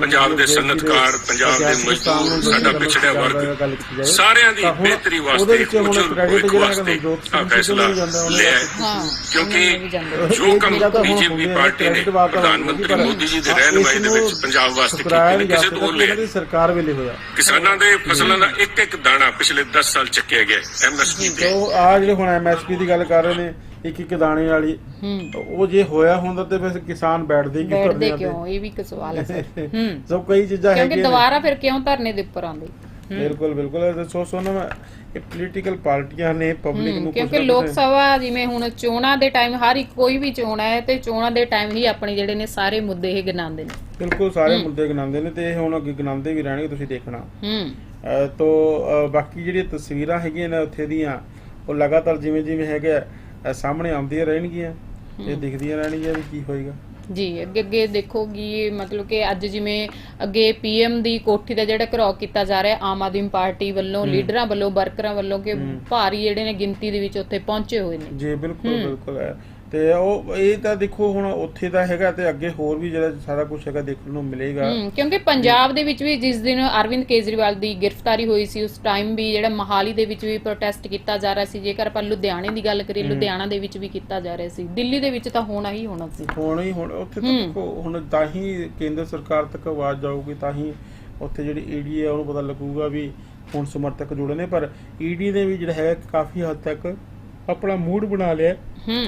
ਪੰਜਾਬ ਦੇ ਸਨਅਤਕਾਰ ਪੰਜਾਬ ਦੇ ਮਜ਼ਦੂਰ ਸਾਡਾ ਪਿਛੜਿਆ ਵਰਗ। ਸਾਰਿਆਂ ਦੀ ਬਿਹਤਰੀ ਵਾਸਤੇ ਉਜਲ ਭਵਿੱਖ ਵਾਸਤੇ ਆ ਫੈਸਲਾ ਲਿਆ ਹੈ। ਹਾਂ ਕਿਉਂਕਿ ਜੋ ਕੰਮ ਬੀਜੇਪੀ ਪਾਰਟੀ ਨੇ ਪ੍ਰਧਾਨ ਮੰਤਰੀ ਮੋਦੀ ਜੀ ਦੇ ਰਹਿਨਮਾਈ ਦੇ ਵਿੱਚ ਪੰਜਾਬ ਵਾਸਤੇ ਕੀਤੇ ਨੇ ਕਿਸੇ ਤੋਂ ਲੈ ਦੀ ਸਰਕਾਰ ਵੇਲੇ ਹੋਇਆ। ਕਿਸਾਨਾਂ ਦੇ ਫਸਲਾਂ ਦਾ ਇੱਕ ਇੱਕ ਦਾਣਾ ਪਿਛਲੇ 10 ਸਾਲ ਚੱਕਿਆ ਗਿਆ ਐਮਐਸਪੀ ਤੇ। ਤੋ ਆ ਜਿਹੜੇ ਹੁਣ ਐਮਐਸਪੀ ਦੀ ਗੱਲ ਕਰ ਰਹੇ ਨੇ ਇੱਕ ਇੱਕ ਦਾਣੇ ਵਾਲੀ ਉਹ ਜੇ ਹੋਇਆ ਹੁੰਦਾ ਤੇ ਫਿਰ ਕਿਸਾਨ ਬੈਠਦੇ ਕਿਉਂ ਬੈਠਦੇ ਧਰਨਿਆਂ ਤੇ? ਕਿਉਂ? ਇਹ ਵੀ ਇੱਕ ਸਵਾਲ ਹੈ ਸਰ। ਹੂੰ। ਸੋ ਕਈ ਚੀਜ਼ਾਂ ਕਿਉਂਕਿ ਹੈਗੀਆਂ ਨੇ। ਦੁਬਾਰਾ ਫਿਰ ਕਿਉਂ ਧਰਨੇ ਦੇ ਉੱਪਰ ਆਉਂਦੇ? ਬਿਲਕੁਲ ਬਿਲਕੁਲ। ਸੋ ਸੋ ਨਾ ਇਹ ਪੋਲੀਟੀਕਲ ਪਾਰਟੀਆਂ ਨੇ ਪਬਲਿਕ ਨੂੰ ਕਿਉਂਕਿ ਲੋਕ ਸਭਾ ਜਿਵੇਂ ਹੁਣ ਚੋਣਾਂ ਦੇ ਟਾਈਮ ਹਰ ਇੱਕ ਕੋਈ ਵੀ ਚੋਣ ਹੈ ਤੇ ਚੋਣਾਂ ਦੇ ਟਾਈਮ ਹੀ ਆਪਣੇ ਜਿਹੜੇ ਨੇ ਸਾਰੇ ਮੁੱਦੇ ਇਹ ਗਿਣਾਉਂਦੇ ਨੇ। ਬਿਲਕੁਲ ਸਾਰੇ ਮੁੱਦੇ ਗਿਣਾਉਂਦੇ ਨੇ ਤੇ ਇਹ ਹੁਣ ਅੱਗੇ ਗਿਣਾਉਂਦੇ ਵੀ ਰਹਿਣਗੇ ਤੁਸੀਂ ਦੇਖਣਾ। ਹੂੰ। ਤੋ ਬਾਕੀ ਜਿਹੜੀਆਂ ਤਸਵੀਰਾਂ ਹੈਗੀਆਂ ਨੇ ਉੱਥੇ ਦੀਆਂ ਉਹ ਲਗਾਤਾਰ ਜਿਵੇਂ ਜਿਵੇਂ ਹੈਗਾ ਸਾਹਮਣੇ ਆਉਂਦੀਆਂ ਰਹਿਣਗੀਆਂ। ਤੇ ਦਿਖਦੀਆਂ ਰਹਿਣਗੀਆਂ ਵੀ ਕੀ ਹੋਏਗਾ। ਜੀ ਅੱਗੇ ਅੱਗੇ ਦੇਖੋਗੀ ਮਤਲਬ ਕਿ ਅੱਜ ਜਿਵੇਂ ਅੱਗੇ ਪੀਐਮ ਦੀ ਕੋਠੀ ਦਾ ਜਿਹੜਾ ਘਰਾਓ ਕੀਤਾ ਜਾ ਰਿਹਾ ਆਮ ਆਦਮੀ ਪਾਰਟੀ ਵੱਲੋਂ ਲੀਡਰਾਂ ਵੱਲੋਂ ਵਰਕਰਾਂ ਵੱਲੋਂ ਕਿ ਭਾਰੀ ਜਿਹੜੇ ਨੇ ਗਿਣਤੀ ਦੇ ਵਿੱਚ ਉੱਥੇ ਪਹੁੰਚੇ ਹੋਏ ਨੇ। ਜੀ ਬਿਲਕੁਲ ਬਿਲਕੁਲ। ਹੈ ਤੇ ਉਹ ਇਹ ਤਾਂ ਦੇਖੋ ਹੁਣ ਉੱਥੇ ਦਾ ਹੈਗਾ ਤੇ ਅੱਗੇ ਹੋਰ ਵੀ ਜਿਹੜਾ ਸਾਰਾ ਕੁਝ ਹੈਗਾ ਦੇਖਣ ਨੂੰ ਮਿਲੇਗਾ। ਕਿਉਂਕਿ ਪੰਜਾਬ ਦੇ ਵਿੱਚ ਵੀ ਜਿਸ ਦਿਨ ਅਰਵਿੰਦ ਕੇਜਰੀਵਾਲ ਦੀ ਗ੍ਰਿਫਤਾਰੀ ਹੋਈ ਸੀ ਉਸ ਟਾਈਮ ਵੀ ਜਿਹੜਾ ਮਹਾਲੀ ਦੇ ਵਿੱਚ ਵੀ ਪ੍ਰੋਟੈਸਟ ਕੀਤਾ ਜਾ ਰਿਹਾ ਸੀ ਜੇਕਰ ਆਪਾਂ ਲੁਧਿਆਣੇ ਦੀ ਗੱਲ ਕਰੀਏ ਲੁਧਿਆਣਾ ਦੇ ਵਿੱਚ ਵੀ ਕੀਤਾ ਜਾ ਰਿਹਾ ਸੀ। ਦਿੱਲੀ ਦੇ ਵਿੱਚ ਤਾਂ ਹੋਣਾ ਹੀ ਹੋਣਾ ਸੀ। ਹੁਣ ਹੀ ਹੁਣ ਉੱਥੇ ਤਾਂ ਦੇਖੋ ਹੁਣ ਤਾਂ ਹੀ ਕੇਂਦਰ ਸਰਕਾਰ ਤੱਕ ਆਵਾਜ਼ ਜਾਊਗੀ ਤਾਂ ਹੀ ਉੱਥੇ ਜਿਹੜੀ ਈਡੀ ਹੈ ਉਹਨੂੰ ਪਤਾ ਲੱਗੂਗਾ ਵੀ ਹੁਣ ਸਮਰਥਕ ਜੁੜੇ ਨੇ ਪਰ ਈਡੀ ਨੇ ਵੀ ਜਿਹੜਾ ਹੈ ਕਾਫੀ ਹੱਦ ਤੱਕ ਆਪਣਾ ਮੂਡ ਬਣਾ ਲਿਆ। ਹੂੰ।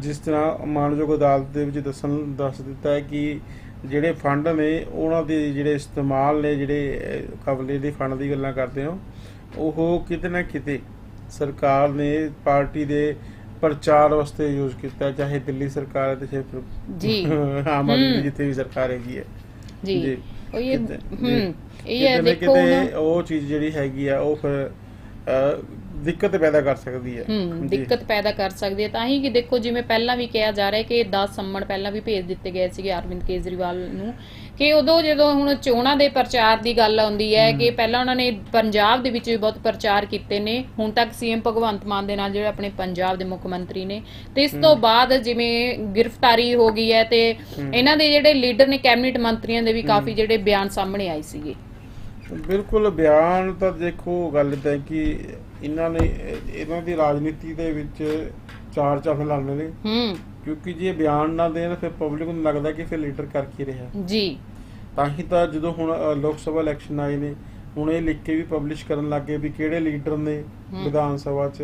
ਜਿਸ ਤਰ੍ਹਾਂ ਮਾਨਯੋਗ ਅਦਾਲਤ ਦੇ ਵਿੱਚ ਦੱਸਣ ਦੱਸ ਦਿੱਤਾ ਹੈ ਕਿ ਜਿਹੜੇ ਫੰਡ ਨੇ ਉਹਨਾਂ ਦੇ ਜਿਹੜੇ ਇਸਤੇਮਾਲ ਨੇ ਜਿਹੜੇ ਕਬਲੇ ਦੇ ਫੰਡ ਦੀ ਗੱਲਾਂ ਕਰਦੇ ਹੋ ਉਹ ਕਿਤੇ ਨਾ ਕਿਤੇ ਸਰਕਾਰ ਨੇ ਪਾਰਟੀ ਦੇ ਪ੍ਰਚਾਰ ਵਾਸਤੇ ਯੂਜ਼ ਕੀਤਾ ਚਾਹੇ ਦਿੱਲੀ ਸਰਕਾਰ ਹੈ ਤੇ ਚਾਹੇ ਜੀ। ਆਮ ਆਦਮੀ ਜਿੱਥੇ ਵੀ ਸਰਕਾਰ ਹੈਗੀ ਹੈ। ਜੀ। ਉਹ ਇਹ ਹੂੰ। ਇਹ ਦੇਖੋ ਉਹ ਚੀਜ਼ ਜਿਹੜੀ ਹੈਗੀ ਆ ਉਹ ਫਿਰ ਦਿੱਕਤ ਪੈਦਾ ਕਰ ਸਕਦੀ ਹੈ। ਹੂੰ। ਦਿੱਕਤ ਪੈਦਾ ਕਰ ਸਕਦੀ ਹੈ। ਤਾਂ ਹੀ ਕਿ ਦੇਖੋ ਜਿਵੇਂ ਪਹਿਲਾਂ ਵੀ ਕਿਹਾ ਜਾ ਰਿਹਾ ਕਿ 10 ਸੰਮਣ ਪਹਿਲਾਂ ਵੀ ਭੇਜ ਦਿੱਤੇ ਗਏ ਸੀਗੇ ਅਰਵਿੰਦ ਕੇਜਰੀਵਾਲ ਨੂੰ ਕਿ ਉਦੋਂ ਜਦੋਂ ਹੁਣ ਚੋਣਾਂ ਦੇ ਪ੍ਰਚਾਰ ਦੀ ਗੱਲ ਆਉਂਦੀ ਹੈ ਕਿ ਪਹਿਲਾਂ ਉਹਨਾਂ ਨੇ ਪੰਜਾਬ ਦੇ ਵਿੱਚ ਵੀ ਬਹੁਤ ਪ੍ਰਚਾਰ ਕੀਤੇ ਨੇ ਹੁਣ ਤੱਕ ਸੀਐਮ ਭਗਵੰਤ ਮਾਨ ਦੇ ਨਾਲ ਜਿਹੜੇ ਆਪਣੇ ਪੰਜਾਬ ਦੇ ਮੁੱਖ ਮੰਤਰੀ ਨੇ ਤੇ ਇਸ ਤੋਂ ਬਾਅਦ ਜਿਵੇਂ ਗ੍ਰਿਫਤਾਰੀ ਹੋ ਗਈ ਹੈ ਤੇ ਇਹਨਾਂ ਦੇ ਜਿਹੜੇ ਲੀਡਰ ਨੇ ਕੈਬਨਿਟ ਮੰਤਰੀਆਂ ਦੇ ਵੀ ਕਾਫੀ ਜਿਹੜੇ ਬਿਆਨ ਸਾਹਮਣੇ ਆਏ ਸੀਗੇ। ਬਿਲਕੁਲ ਬਿਆਨ ਤਾਂ ਦੇਖੋ ਗੱਲ ਤਾਂ ਕਿ ਇਹਨਾਂ ਨੇ ਇਹਨਾਂ ਦੀ ਰਾਜਨੀਤੀ ਦੇ ਵਿੱਚ ਚਾਰ ਚੱਲ ਲਾਉਂਦੇ ਨੇ। ਹੂੰ। ਕਿਉਂਕਿ ਜੇ ਬਿਆਨ ਨਾ ਦੇਣ ਫਿਰ ਪਬਲਿਕ ਨੂੰ ਲੱਗਦਾ ਕਿ ਫਿਰ ਲੀਡਰ ਕਰ ਕੀ ਰਿਹਾ। ਜੀ। ਤਾਂ ਹੀ ਤਾਂ ਜਦੋਂ ਹੁਣ ਲੋਕ ਸਭਾ ਇਲੈਕਸ਼ਨ ਆਏ ਨੇ ਹੁਣ ਇਹ ਲਿਖ ਕੇ ਵੀ ਪਬਲਿਸ਼ ਕਰਨ ਲੱਗੇ ਵੀ ਕਿਹੜੇ ਲੀਡਰ ਨੇ ਵਿਧਾਨ ਸਭਾ 'ਚ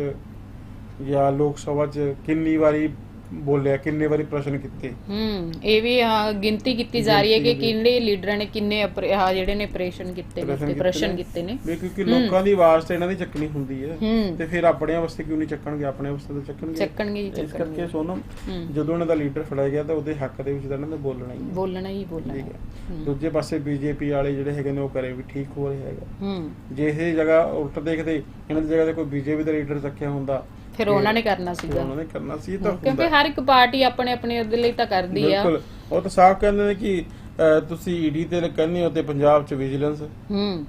ਜਾਂ ਲੋਕ ਸਭਾ 'ਚ ਕਿੰਨੀ ਵਾਰੀ ਬੋਲਿਆ ਕਿੰਨੇ ਵਾਰੀ ਪ੍ਰਸ਼ਨ ਕੀਤੇ। ਹੂੰ ਇਹ ਵੀ ਹਾਂ, ਗਿਣਤੀ ਕੀਤੀ ਜਾ ਰਹੀ ਹੈ ਕਿ ਕਿੰਨੇ ਲੀਡਰਾਂ ਨੇ ਕਿੰਨੇ ਆਹ ਜਿਹੜੇ ਨੇ ਆਪਰੇਸ਼ਨ ਕੀਤੇ ਨੇ ਤੇ ਪ੍ਰਸ਼ਨ ਕੀਤੇ ਨੇ। ਵੀ ਕਿਉਂਕਿ ਲੋਕਾਂ ਦੀ ਆਵਾਜ਼ ਤਾਂ ਇਹਨਾਂ ਦੀ ਚੱਕਣੀ ਹੁੰਦੀ ਹੈ। ਹੂੰ। ਤੇ ਫਿਰ ਆਪਣਿਆਂ ਵਾਸਤੇ ਕਿਉਂ ਨਹੀਂ ਚੱਕਣਗੇ? ਆਪਣੇ ਵਾਸਤੇ ਤਾਂ ਚੱਕਣਗੇ। ਚੱਕਣਗੇ ਹੀ ਇਸ ਚੱਕਣਗੇ। ਕਰਕੇ ਸੋਨਮ ਹੂੰ। ਜਦੋਂ ਇਹਨਾਂ ਦਾ ਲੀਡਰ ਫੜਿਆ ਗਿਆ ਤਾਂ ਉਹਦੇ ਹੱਕ ਦੇ ਵਿੱਚ ਤਾਂ ਇਹਨਾਂ ਨੇ ਬੋਲਣਾ ਹੀ ਹੈ। ਬੋਲਣਾ ਹੀ ਬੋਲਣਾ ਠੀਕ ਹੈ। ਹੈ। ਦੂਜੇ ਪਾਸੇ ਬੀਜੇਪੀ ਵਾਲੇ ਜਿਹੜੇ ਹੈਗੇ ਨੇ ਉਹ ਕਰੇ ਵੀ ਠੀਕ ਹੋ ਰਿਹਾ ਹੈਗਾ। ਹੂੰ। ਜੇ ਇਹ ਜਗ੍ਹਾ ਉਲਟ ਦੇਖਦੇ ਇਹਨਾਂ ਦੀ ਜਗ੍ਹਾ ਤੇ ਕੋਈ ਬੀਜੇਪੀ ਦਾ ਲੀਡਰ ਚੱਕਿਆ ਹੁੰਦਾ ਫਿਰ ਉਹਨਾਂ ਨੇ ਕਰਨਾ ਸੀਗਾ। ਉਹਨਾਂ ਨੇ ਕਰਨਾ ਸੀ ਇਹ ਤਾਂ ਕਿਉਂਕਿ ਹੁੰਦਾ ਹਰ ਇੱਕ ਪਾਰਟੀ ਆਪਣੇ ਆਪਣੇ ਉਹਦੇ ਲਈ ਤਾਂ ਕਰਦੀ ਆ। ਬਿਲਕੁਲ। ਉਹ ਤਾਂ ਸਾਫ਼ ਕਹਿੰਦੇ ਨੇ ਕਿ ਅਹ, ਤੁਸੀਂ ਈਡੀ ਤੇ ਕਹਿੰਦੇ ਹੋ ਤੇ ਪੰਜਾਬ ਚ ਵਿਜੀਲੈਂਸ ਹੂੰ।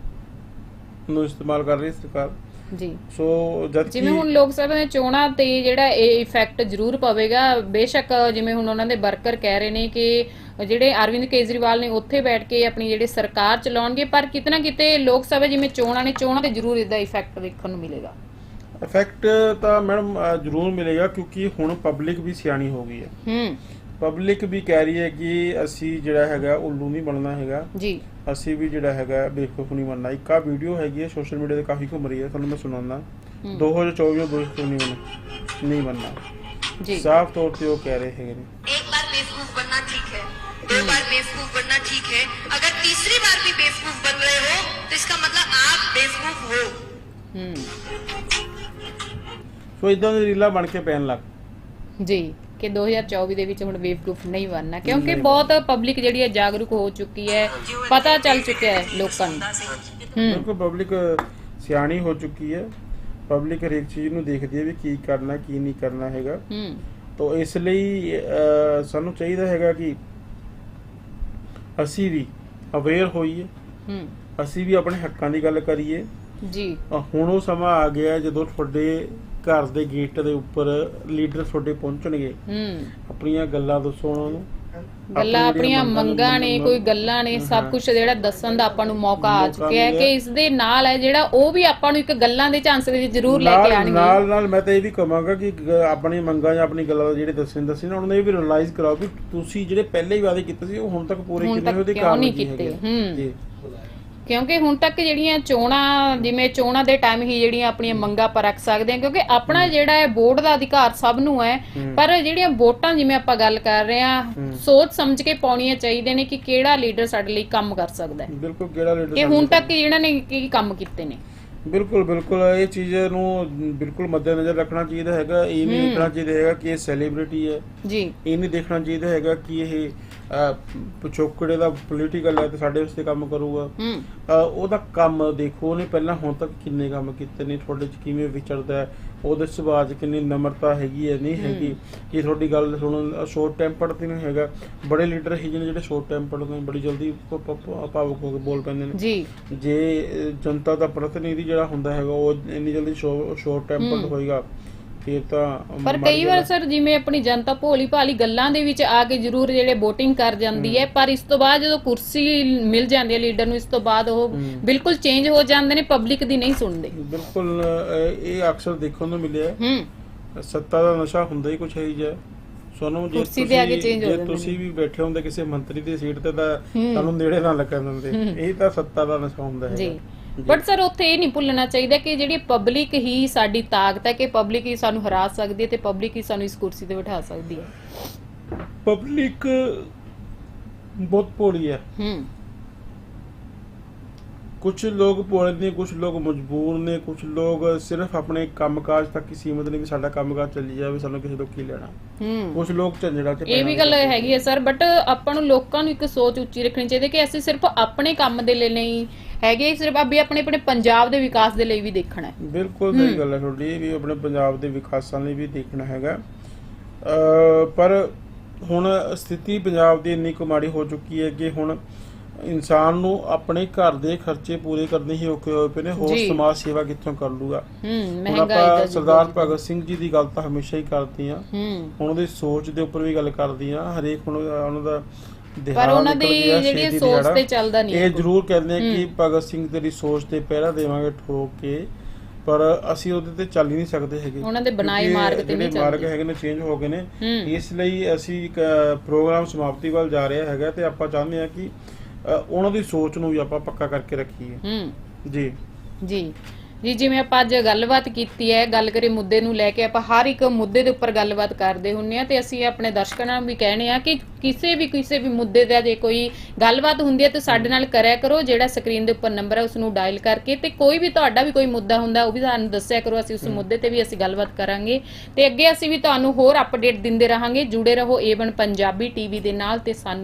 ਨੂੰ ਇਸਤੇਮਾਲ ਕਰ ਰਹੀ ਹੈ ਸਰਕਾਰ। ਜੀ। ਸੋ ਜਦ ਕਿ ਜਿਵੇਂ ਹੁਣ ਲੋਕ ਸਭਾ ਦੀਆਂ ਚੋਣਾਂ ਤੇ ਜਿਹੜਾ ਇਹ ਇਫੈਕਟ ਜ਼ਰੂਰ ਪਵੇਗਾ ਬੇਸ਼ੱਕ ਜਿਵੇਂ ਹੁਣ ਉਹਨਾਂ ਦੇ ਵਰਕਰ ਕਹਿ ਰਹੇ ਨੇ ਕਿ ਜਿਹੜੇ ਅਰਵਿੰਦ ਕੇਜਰੀਵਾਲ ਨੇ ਉੱਥੇ ਬੈਠ ਕੇ ਆਪਣੀ ਜਿਹੜੀ ਸਰਕਾਰ ਚਲਾਉਣਗੇ ਪਰ ਕਿਤਨਾ ਕਿਤੇ ਲੋਕ ਸਭਾ ਜਿਵੇਂ ਚੋਣਾਂ ਨੇ ਚੋਣਾਂ ਤੇ ਜ਼ਰੂਰ ਇਹਦਾ ਇਫੈਕਟ ਦੇਖਣ ਨੂੰ ਮਿਲੇਗਾ। ਇਫੈਕਟ ਤਾਂ ਮੈਡਮ ਅਹ, ਜ਼ਰੂਰ ਮਿਲੇਗਾ ਕਿਉਂਕਿ ਹੁਣ ਪਬਲਿਕ ਵੀ ਸਿਆਣੀ ਹੋ ਗਈ ਹੈ ਹੂੰ ਪਬਲਿਕ ਵੀ ਕਹਿ ਰਹੀ ਹੈ ਕਿ ਅਸੀਂ ਜਿਹੜਾ ਹੈਗਾ ਉੱਲੂ ਨਹੀਂ ਬਣਨਾ ਹੈਗਾ ਜੀ ਅਸੀਂ ਵੀ ਜਿਹੜਾ ਹੈਗਾ ਬੇਵਕੂਫ ਨਹੀਂ ਬਣਨਾ ਇੱਕ ਆ ਵੀਡੀਓ ਹੈਗੀ ਹੈ ਸੋਸ਼ਲ ਮੀਡੀਆ ਤੇ ਕਾਫੀ ਘੁੰਮ ਰਹੀ ਹੈ ਤੁਹਾਨੂੰ ਮੈਂ ਸੁਣਾਉਣਾ 2024 ਵਿੱਚ ਬੇਵਕੂਫ ਨਹੀਂ ਬਣਨਾ ਨਹੀਂ ਬਣਨਾ ਜੀ ਸਾਫ਼ ਤੌਰ ਤੇ ਉਹ ਕਹਿ ਰਹੇ ਹੈਗੇ ਨੇ एक बार बेवकूफ बनना ठीक है दो बार बेवकूफ बनना ठीक है अगर तीसरी बार भी बेवकूफ बन रहे हो तो इसका मतलब आप बेवकूफ हो ਹੂੰ ਸੋ ਇਦਾਂ ਦੀ ਰੀਲਾਂ ਬਣ ਕੇ ਪੈਣ ਲੱਗ। ਜੀ ਕਿ 2024 ਦੇ ਵਿੱਚ ਹੁਣ ਬੇਵਕੂਫ ਨਹੀਂ ਬਣਨਾ ਕਿਉਂਕਿ ਬਹੁਤ ਪਬਲਿਕ ਜਿਹੜੀ ਹੈ ਜਾਗਰੂਕ ਹੋ ਚੁੱਕੀ ਹੈ ਪਤਾ ਚੱਲ ਚੁੱਕਿਆ ਹੈ ਲੋਕਾਂ ਨੂੰ। ਹੂੰ। ਬਿਲਕੁਲ ਪਬਲਿਕ ਸਿਆਣੀ ਹੋ ਚੁੱਕੀ ਹੈ। ਪਬਲਿਕ ਹਰੇਕ ਚੀਜ਼ ਨੂੰ ਦੇਖਦੀ ਹੈ ਵੀ ਕੀ ਕਰਨਾ ਕੀ ਨਹੀਂ ਕਰਨਾ ਹੈਗਾ। ਹੂੰ। ਤਾਂ ਇਸ ਲਈ ਸਾਨੂੰ ਚਾਹੀਦਾ ਹੈਗਾ ਕਿ ਅਸੀਂ ਵੀ ਅਵੇਅਰ ਹੋਈਏ। ਹੂੰ। ਅਸੀਂ ਵੀ ਆਪਣੇ ਹੱਕਾਂ ਦੀ ਗੱਲ ਕਰੀਏ। ਜੀ। ਹੁਣ ਉਹ ਸਮਾਂ ਆ ਗਿਆ ਜਦੋਂ ਤੁਹਾਡੇ ਘਰ ਦੇ ਗੇਟ ਦੇ ਉੱਪਰ ਲੀਡਰ ਤੁਹਾਡੇ ਪਹੁੰਚਣਗੇ। ਹੂੰ। ਆਪਣੀਆਂ ਗੱਲਾਂ ਦੱਸੋ ਉਹਨਾਂ ਨੂੰ। ਗੱਲਾਂ ਆਪਣੀਆਂ ਮੰਗਾਂ ਨੇ ਕੋਈ ਗੱਲਾਂ ਨੇ ਸਭ ਕੁਝ ਜਿਹੜਾ ਦੱਸਣ ਦਾ ਆਪਾਂ ਨੂੰ ਮੌਕਾ ਆ ਚੁੱਕਿਆ ਹੈ। ਕਿ ਇਸ ਦੇ ਨਾਲ ਹੈ ਜਿਹੜਾ ਉਹ ਵੀ ਆਪਾਂ ਨੂੰ ਇੱਕ ਗੱਲਾਂ ਦੇ ਝਾਂਸੇ ਵਿੱਚ ਜ਼ਰੂਰ ਲੈ ਕੇ ਆਣਗੇ। ਨਾਲ ਨਾਲ ਮੈਂ ਤਾਂ ਇਹ ਵੀ ਕਹਾਂਗਾ ਕਿ ਆਪਣੀ ਮੰਗਾਂ ਜਾਂ ਆਪਣੀ ਗੱਲਾਂ ਜਿਹੜੇ ਦੱਸਣ ਦੱਸੇ ਨਾ ਉਹਨਾਂ ਨੂੰ ਇਹ ਵੀ ਰਿਅਲਾਈਜ਼ ਕਰਾਓ ਕਿ ਤੁਸੀਂ ਜਿਹੜੇ ਪਹਿਲੇ ਹੀ ਵਾਅਦੇ ਕੀਤੇ ਸੀ ਉਹ ਹੁਣ ਤੱਕ ਪੂਰੇ ਕਿੰਨੇ ਉਹਦੇ ਕਾਰਨ ਨਹੀਂ ਕੀਤੇ? ਹੂੰ। ਕਿਉਂਕਿ ਹੁਣ ਤੱਕ ਜਿਹੜੀਆਂ ਚੋਣਾਂ ਜਿਵੇਂ ਚੋਣਾਂ ਦੇ ਟਾਈਮ ਹੀ ਜਿਹੜੀਆਂ ਆਪਣੀਆਂ ਮੰਗਾਂ ਆਪਾਂ ਰੱਖ ਸਕਦੇ ਹਾਂ ਕਿਉਂਕਿ ਆਪਣਾ ਜਿਹੜਾ ਹੈ ਵੋਟ ਦਾ ਅਧਿਕਾਰ ਸਭ ਨੂੰ ਹੈ ਪਰ ਜਿਹੜੀਆਂ ਵੋਟਾਂ ਜਿਵੇਂ ਆਪਾਂ ਗੱਲ ਕਰ ਰਹੇ ਹਾਂ ਸੋਚ ਸਮਝ ਕੇ ਪਾਉਣੀਆਂ ਚਾਹੀਦੇ ਨੇ ਕਿ ਕਿਹੜਾ ਲੀਡਰ ਸਾਡੇ ਲਈ ਕੰਮ ਕਰ ਸਕਦਾ ਹੈ। ਬਿਲਕੁਲ ਕਿਹੜਾ ਲੀਡਰ ਕਿ ਹੁਣ ਤੱਕ ਜਿਹੜਾ ਨੇ ਕੀ ਕੰਮ ਕੀਤੇ ਨੇ? ਬਿਲਕੁਲ ਬਿਲਕੁਲ। ਇਹ ਚੀਜ਼ ਨੂੰ ਬਿਲਕੁਲ ਮੱਦੇਨਜ਼ਰ ਰੱਖਣਾ ਚਾਹੀਦਾ ਹੈਗਾ ਇਹ ਨਹੀਂ ਦੇਖਣਾ ਚਾਹੀਦਾ ਹੈਗਾ ਕਿ ਇਹ ਸੈਲੀਬ੍ਰਿਟੀ ਹੈ। ਜੀ। ਇਹ ਨਹੀਂ ਦੇਖਣਾ ਚਾਹੀਦਾ ਹੈਗਾ ਕਿ ਇਹ ਪਿਛੋਕੜੇ ਦਾ ਪੋਲੀਟੀਕਲ ਹੈ ਤੇ ਸਾਡੇ ਵਾਸਤੇ ਕੰਮ ਕਰੂਗਾ। ਉਹਦਾ ਕੰਮ ਦੇਖੋ ਉਹਨੇ ਪਹਿਲਾਂ ਹੁਣ ਤੱਕ ਕਿੰਨੇ ਕੰਮ ਕੀਤੇ ਨੇ ਤੁਹਾਡੇ ਚ ਕਿਵੇਂ ਵਿਚਰਦਾ ਹੈ ਉਹਦੇ ਸੁਭਾਅ 'ਚ ਕਿੰਨੀ ਨਮਰਤਾ ਹੈਗੀ ਹੈ ਨਹੀਂ ਹੈਗੀ। ਕਿ ਤੁਹਾਡੀ ਗੱਲ ਸੁਣਨ ਸ਼ੋਰਟ ਟੈਂਪਰਡ ਤੇ ਨਹੀਂ ਹੈਗਾ। ਬੜੇ ਲੀਡਰ ਹੀ ਜਿਹਨੇ ਜਿਹੜੇ ਸ਼ੋਰਟ ਟੈਂਪਰਡ ਨੇ ਬੜੀ ਜਲਦੀ ਭਾਵੁਕ ਹੋ ਕੇ ਬੋਲ ਪੈਂਦੇ ਨੇ। ਜੀ। ਜੇ ਜਨਤਾ ਦਾ ਪ੍ਰਤੀਨਿਧੀ ਜਿਹੜਾ ਹੁੰਦਾ ਹੈਗਾ ਉਹ ਇੰਨੀ ਜਲਦੀ ਸ਼ੋਰਟ ਟੈਂਪਰਡ ਹੋਏਗਾ। ਫਿਰ ਤਾਂ ਪਰ ਕਈ ਵਾਰ। ਸਰ ਜਿਵੇਂ ਆਪਣੀ ਜਨਤਾ ਭੋਲੀ ਭਾਲੀ ਗੱਲਾਂ ਦੇ ਵਿੱਚ ਆ ਕੇ ਜ਼ਰੂਰ ਜਿਹੜੇ VOTING ਕਰ ਜਾਂਦੀ ਹੈ ਪਰ ਇਸ ਤੋਂ ਬਾਅਦ ਜਦੋਂ ਕੁਰਸੀ ਮਿਲ ਜਾਂਦੀ ਹੈ ਲੀਡਰ ਨੂੰ ਇਸ ਤੋਂ ਬਾਅਦ ਉਹ ਬਿਲਕੁਲ ਚੇਂਜ ਹੋ ਜਾਂਦੇ ਨੇ ਪਬਲਿਕ ਦੀ ਨਹੀਂ ਸੁਣਦੇ। ਬਿਲਕੁਲ ਇਹ ਅਕਸਰ ਦੇਖਣ ਨੂੰ ਮਿਲਿਆ ਹੈ। ਸੱਤਾ ਦਾ ਨਸ਼ਾ ਹੁੰਦਾ ਹੀ ਕੁਛ ਹੈ ਜੇ ਸੋਨੂੰ ਜੇ ਕੁਰਸੀ ਕੇ ਤੁਸੀਂ- change ਹੋ ਜਾਂਦੇ ਤੁਸੀਂ ਵੀ ਬੈਠੇ ਹੁੰਦੇ ਕਿਸੇ ਮੰਤਰੀ ਦੀ ਸੀਟ ਤੇ ਤਾਂ ਤੁਹਾਨੂੰ ਨੇੜੇ ਨਾ ਲੱਗਣ ਦਿੰਦੇ। ਇਹ ਤਾਂ ਸੱਤਾ ਦਾ ਨਸ਼ਾ ਹੁੰਦਾ ਹੈ ਜੀ ਬਟ ਸਰ ਉੱਥੇ ਇਹ ਨਹੀਂ ਭੁੱਲਣਾ ਚਾਹੀਦਾ ਕਿ ਜਿਹੜੀ ਪਬਲਿਕ ਹੀ ਸਾਡੀ ਤਾਕਤ ਹੈ ਕਿ ਪਬਲਿਕ ਹੀ ਸਾਨੂੰ ਹਰਾ ਸਕਦੀ ਹੈ ਤੇ ਪਬਲਿਕ ਹੀ ਸਾਨੂੰ ਇਸ ਕੁਰਸੀ ਤੇ ਬਿਠਾ ਸਕਦੀ ਹੈ। ਪਬਲਿਕ ਬਹੁਤ ਭੋਲੀ ਹੈ। ਹੂੰ। ਕੁਝ ਲੋਕ ਭੋਲੇ ਨੇ ਕੁਝ ਲੋਕ ਮਜਬੂਰ ਨੇ ਕੁਝ ਲੋਕ ਸਿਰਫ ਆਪਣੇ ਕੰਮਕਾਜ ਤੱਕ ਹੀ ਸੀਮਿਤ ਨੇ ਵੀ ਸਾਡਾ ਕੰਮਕਾਜ ਚੱਲੀ ਜਾਵੇ ਸਾਨੂੰ ਕਿਸੇ ਤੋਂ ਕੀ ਲੈਣਾ। ਹੂੰ। ਕੁਝ ਲੋਕ ਝੰਜੜਾ ਚ ਇਹ ਵੀ ਗੱਲ ਹੈਗੀ ਹੈ ਸਰ ਬਟ ਆਪਾਂ ਨੂੰ ਲੋਕਾਂ ਨੂੰ ਇੱਕ ਸੋਚ ਉੱਚੀ ਰੱਖਣੀ ਚਾਹੀਦੀ ਹੈ ਕਿ ਅਸੀਂ ਸਿਰਫ ਆਪਣੇ ਕੰਮ ਦੇ ਲਈ ਨਹੀਂ ਹੈਗੇ ਸਿਰਫ ਅਭੀ ਆਪਣੇ ਆਪਣੇ ਪੰਜਾਬ ਦੇ ਵਿਕਾਸ ਦੇ ਲਈ ਵੀ ਦੇਖਣਾ ਹੈ। ਬਿਲਕੁਲ ਸਹੀ ਗੱਲ ਹੈ ਤੁਹਾਡੀ ਵੀ ਆਪਣੇ ਪੰਜਾਬ ਦੇ ਵਿਕਾਸਾਂ ਲਈ ਵੀ ਦੇਖਣਾ ਹੈਗਾ। ਪਰ ਹੁਣ ਸਥਿਤੀ ਪੰਜਾਬ ਦੀ ਇੰਨੀ ਕੁ ਮਾੜੀ ਹੋ ਚੁੱਕੀ ਹੈ ਕਿ ਹੁਣ ਇਨਸਾਨ ਨੂੰ ਆਪਣੇ ਘਰ ਦੇ ਖਰਚੇ ਪੂਰੇ ਕਰਨੇ ਹੀ ਔਖੇ ਹੋਏ ਪਏ ਨੇ ਹੋਰ ਜੀ। ਸਮਾਜ ਸੇਵਾ ਕਿੱਥੋਂ ਕਰ ਲੂਗਾ ਹੂੰ ਹੁਣ ਮਹਿੰਗਾਈ ਦਾ ਆਪਾਂ ਸਰਦਾਰ। ਭਗਤ ਸਿੰਘ ਜੀ ਦੀ ਗੱਲ ਤਾਂ ਹਮੇਸ਼ਾ ਹੀ ਕਰਦੇ ਆ ਹੂੰ ਹੁਣ ਉਹਦੀ ਸੋਚ ਦੇ ਉੱਪਰ ਵੀ ਗੱਲ ਕਰਦੇ ਆ ਹਰੇਕ ਹੁਣ ਉਹਨਾਂ ਦਾ ਪਰ ਦਿਹਾੜਾ ਉਹਨਾਂ ਨਿਕਲ ਦੀ ਗਿਆ, ਜਿਹੜੀ ਸ਼ਹੀਦੀ ਸੋਚ ਦਿਹਾੜਾ। ਤੇ ਚੱਲਦਾ ਨਹੀਂ ਇਹ ਜ਼ਰੂਰ ਕਹਿੰਦੇ ਆ ਕਿ ਭਗਤ ਸਿੰਘ ਤੇਰੀ ਸੋਚ ਤੇ ਪਹਿਰਾ ਦੇਵਾਂਗੇ ਠੋਕ ਕੇ ਪਰ ਅਸੀਂ ਉਹਦੇ ਤੇ ਚੱਲ ਹੀ ਨਹੀਂ ਸਕਦੇ ਹੈਗੇ ਉਹਨਾਂ ਦੇ ਬਣਾਏ ਕਿਉਂਕਿ ਮਾਰਗ ਤੇ ਨਹੀਂ ਜਿਹੜੇ ਮਾਰਗ। ਹੈਗੇ ਨੇ ਚੇਂਜ ਹੋ ਗਏ ਨੇ ਹੂੰ। ਇਸ ਲਈ ਅਸੀਂ ਇੱਕ ਪ੍ਰੋਗਰਾਮ ਸਮਾਪਤੀ ਵੱਲ ਜਾ ਰਿਹਾ ਹੈਗਾ ਤੇ ਆਪਾਂ ਚਾਹੁੰਦੇ ਹਾਂ ਕਿ ਉਹਨਾਂ ਦੀ ਸੋਚ ਨੂੰ ਵੀ ਆਪਾਂ ਪੱਕਾ ਕਰਕੇ ਰੱਖੀਏ। ਹੂੰ। ਜੀ। ਜੀ। ਜੀ ਜਿਵੇਂ ਆਪਾਂ ਅੱਜ ਗੱਲਬਾਤ ਕੀਤੀ ਹੈ ਗੱਲ ਕਰੇ ਮੁੱਦੇ ਨੂੰ ਲੈ ਕੇ ਆਪਾਂ ਹਰ ਇੱਕ ਮੁੱਦੇ ਦੇ ਉੱਪਰ ਗੱਲਬਾਤ ਕਰਦੇ ਹੁੰਨੇ ਆ ਤੇ ਅਸੀਂ ਆਪਣੇ ਦਰਸ਼ਕਾਂ ਨਾਲ ਵੀ ਕਹਿਣੇ ਆ ਕਿ ਕਿਸੇ ਵੀ ਕਿਸੇ ਵੀ ਮੁੱਦੇ ਦਾ ਜੇ ਕੋਈ ਗੱਲਬਾਤ ਹੁੰਦੀ ਹੈ ਤਾਂ ਸਾਡੇ ਨਾਲ ਕਰਿਆ ਕਰੋ ਜਿਹੜਾ ਸਕਰੀਨ ਦੇ ਉੱਪਰ ਨੰਬਰ ਹੈ ਉਸ ਨੂੰ ਡਾਇਲ ਕਰਕੇ ਤੇ ਕੋਈ ਵੀ ਤੁਹਾਡਾ ਵੀ ਕੋਈ ਮੁੱਦਾ ਹੁੰਦਾ ਉਹ ਵੀ ਸਾਨੂੰ ਦੱਸਿਆ ਕਰੋ ਅਸੀਂ ਉਸ ਮੁੱਦੇ ਤੇ ਵੀ ਅਸੀਂ ਗੱਲਬਾਤ ਕਰਾਂਗੇ ਤੇ ਅੱਗੇ ਅਸੀਂ ਵੀ ਤੁਹਾਨੂੰ ਹੋਰ ਅਪਡੇਟ ਦਿੰਦੇ ਰਹਾਂਗੇ। ਜੁੜੇ ਰਹੋ ਏਵਨ ਪੰਜਾਬੀ ਟੀਵੀ ਦੇ ਨਾਲ ਤੇ ਸਾਨੂੰ